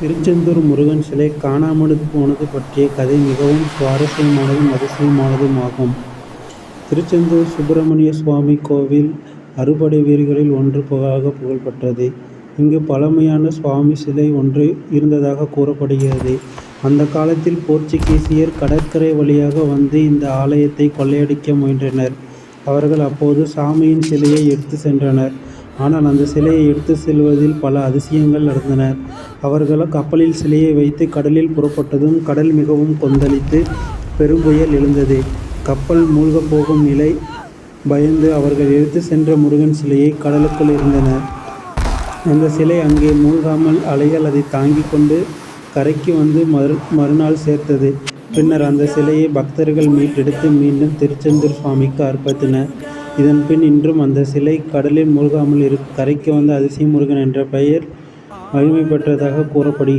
திருச்செந்தூர் முருகன் சிலை காணாமல் போனது பற்றிய கதை மிகவும் சுவாரஸ்யமானதும் அதிசயமானதும் ஆகும். திருச்செந்தூர் சுப்பிரமணிய சுவாமி கோவில் அறுபடை வீடுகளில் புகழாக புகழ்பெற்றது. இங்கு பழமையான சுவாமி சிலை ஒன்று இருந்ததாக கூறப்படுகிறது. அந்த காலத்தில் போர்ச்சுகீசியர் கடற்கரை வழியாக வந்து இந்த ஆலயத்தை கொள்ளையடிக்க முயன்றனர். அவர்கள் அப்போது சாமியின் சிலையை எடுத்துச் சென்றனர். ஆனால் அந்த சிலையை எடுத்துச் செல்வதில் பல அதிசயங்கள் நடந்தன. அவர்கள் கப்பலில் சிலையை வைத்து கடலில் புறப்பட்டதும் கடல் மிகவும் கொந்தளித்து பெரும்புயல் எழுந்தது. கப்பல் மூழ்கப் போகும் நிலை. பயந்து அவர்கள் எடுத்துச் சென்ற முருகன் சிலையை கடலுக்குள் இருந்தனர் அந்த சிலை அங்கே மூழ்காமல் அலைகள் அதை தாங்கிக் கொண்டு கரைக்கு வந்து மறு மறுநாள் சேர்த்தது. பின்னர் அந்த சிலையை பக்தர்கள் மீட்டெடுத்து மீண்டும் திருச்செந்தூர் சுவாமிக்கு அர்ப்பத்தினர் இதன்பின் இன்றும் அந்த சிலை கடலில் மூழ்காமல் கரைக்கு வந்த அதிசய முருகன் என்ற பெயர் மகிமை பெற்றதாக கூறப்படுகிறது.